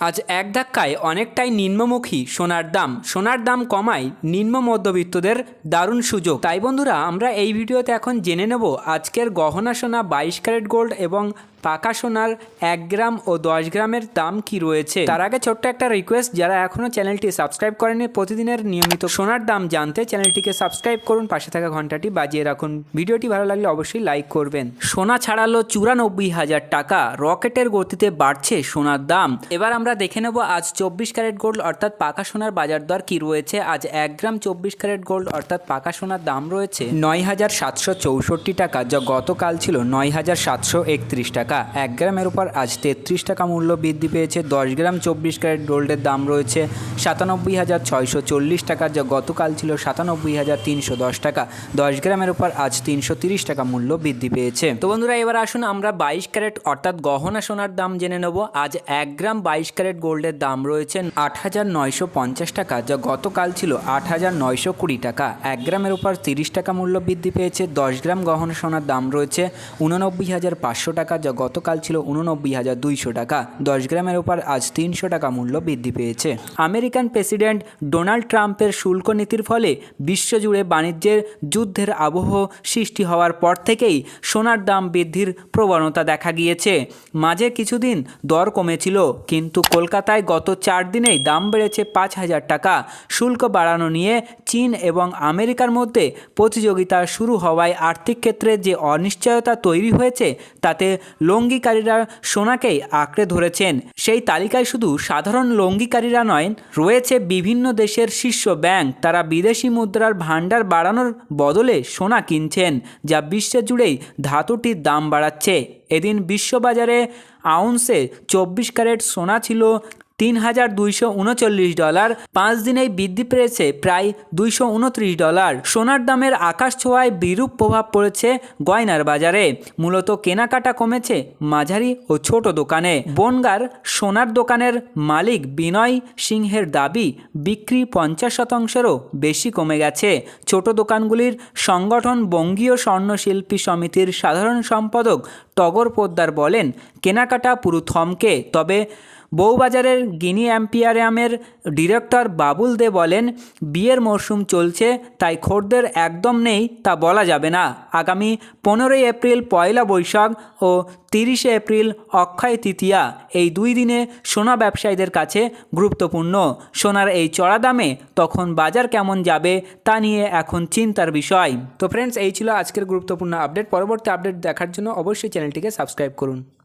আজ এক ধাক্কায় অনেকটাই নিম্নমুখী সোনার দাম। সোনার দাম কমায় নিম্ন মধ্যবিত্তদের দারুণ সুযোগ। তাই বন্ধুরা, আমরা এই ভিডিওতে এখন জেনে নেব আজকের গহনা সোনা বাইশ ক্যারেট গোল্ড এবং পাকা সোনার এক গ্রাম ও দশ গ্রামের দাম কি রয়েছে? তার আগে ছোট্ট একটা রিকোয়েস্ট যারা এখনও চ্যানেলটি সাবস্ক্রাইব করেনি, প্রতিদিনের নিয়মিত সোনার দাম জানতে চ্যানেলটিকে সাবস্ক্রাইব করুন, পাশে থাকা ঘন্টাটি বাজিয়ে রাখুন। ভিডিওটি ভালো লাগলে অবশ্যই লাইক করবেন। সোনা ছাড়ালো চুরানব্বই হাজার টাকা। রকেটের গতিতে বাড়ছে সোনার দাম। এবার দেখে নেব আজ চব্বিশ ক্যারেট গোল্ড অর্থাৎ পাকা সোনার বাজার দর কি রয়েছে। আজ এক গ্রাম চব্বিশ ক্যারেট গোল্ড অর্থাৎ পাকা সোনার দাম রয়েছে নয় হাজার সাতশো চৌষট্টি টাকা, যা গতকাল ছিল নয় হাজার সাতশো একত্রিশ টাকা। এক গ্রামের উপর আজ তেত্রিশ টাকা মূল্য বৃদ্ধি পেয়েছে। দশ গ্রাম চব্বিশ ক্যারেট গোল্ডের দাম রয়েছে সাতানব্বই হাজার ছয়শো চল্লিশ টাকা, যা গতকাল ছিল সাতানব্বই হাজার তিনশো দশ টাকা। দশ গ্রামের উপর আজ তিনশো তিরিশ টাকা মূল্য বৃদ্ধি পেয়েছে। তো বন্ধুরা, এবার আসুন আমরা বাইশ ক্যারেট অর্থাৎ গহনা সোনার দাম জেনে নেব। আজ এক গ্রাম বাইশ ক্যারেট গোল্ডের দাম রয়েছে আট হাজার নয়শো পঞ্চাশ টাকা, যা গতকাল ছিল আট হাজার নয়শো কুড়ি টাকা। এক গ্রামের উপর তিরিশ টাকা মূল্য বৃদ্ধি পেয়েছে। দশ গ্রাম গহনা সোনার দাম রয়েছে উননব্বই হাজার পাঁচশো টাকা, যা গতকাল ছিল উননব্বই হাজার দুইশো টাকা। দশ গ্রামের উপর আজ তিনশো টাকা মূল্য বৃদ্ধি পেয়েছে। আমেরিকান প্রেসিডেন্ট ডোনাল্ড ট্রাম্পের শুল্ক নীতির ফলে বিশ্বজুড়ে বাণিজ্যের যুদ্ধের আবহ সৃষ্টি হওয়ার পর থেকেই সোনার দাম বৃদ্ধির প্রবণতা দেখা গিয়েছে। মাঝে কিছুদিন দর কমেছিল, কিন্তু কলকাতায় গত চার দিনেই দাম বেড়েছে পাঁচ হাজার টাকা। শুল্ক বাড়ানো নিয়ে চীন এবং আমেরিকার মধ্যে প্রতিযোগিতা শুরু হওয়ায় আর্থিক ক্ষেত্রে যে অনিশ্চয়তা তৈরি হয়েছে, তাতে লঙ্গিকারীরা সোনাকেই আঁকড়ে ধরেছেন। সেই তালিকায় শুধু সাধারণ লঙ্গিকারীরা নয়, রয়েছে বিভিন্ন দেশের শীর্ষ ব্যাংক। তারা বিদেশি মুদ্রার ভাণ্ডার বাড়ানোর বদলে সোনা কিনছেন, যা বিশ্বজুড়েই ধাতুটির দাম বাড়াচ্ছে। এদিন বিশ্ববাজারে আউন্সে চব্বিশ ক্যারেট সোনা ছিল তিন হাজার দুইশো উনচল্লিশ ডলার, পাঁচ দিনেই বৃদ্ধি পেয়েছে প্রায় দুইশো উনত্রিশ ডলার। সোনার দামের আকাশ ছোঁয়ায় বিরূপ প্রভাব পড়েছে গয়নার বাজারে। মূলত কেনাকাটা কমেছে মাঝারি ও ছোট দোকানে। বনগার সোনার দোকানের মালিক বিনয় সিংহের দাবি, বিক্রি পঞ্চাশ শতাংশেরও বেশি কমে গেছে। ছোট দোকানগুলির সংগঠন বঙ্গীয় স্বর্ণশিল্পী সমিতির সাধারণ সম্পাদক টগর পোদ্দার বলেন, কেনাকাটা পুরো থমকে, তবে বউবাজারের গিনি অ্যাম্পিয়ারিয়ামের ডিরেক্টর বাবুল দে বলেন, বিয়ের মরশুম চলছে, তাই খোরদের একদম নেই, তা বলা যাবে না। আগামী পনেরোই এপ্রিল পয়লা বৈশাখ ও তিরিশে এপ্রিল অক্ষয় তৃতীয়া। এই দুই দিনে সোনা ব্যবসায়ীদের কাছে গুরুত্বপূর্ণ। সোনার এই চড়া দামে তখন বাজার কেমন যাবে, তা নিয়ে এখন চিন্তার বিষয়। তো ফ্রেন্ডস এই ছিল আজকের গুরুত্বপূর্ণ আপডেট পরবর্তী আপডেট দেখার জন্য অবশ্যই চ্যানেলটিকে সাবস্ক্রাইব করুন।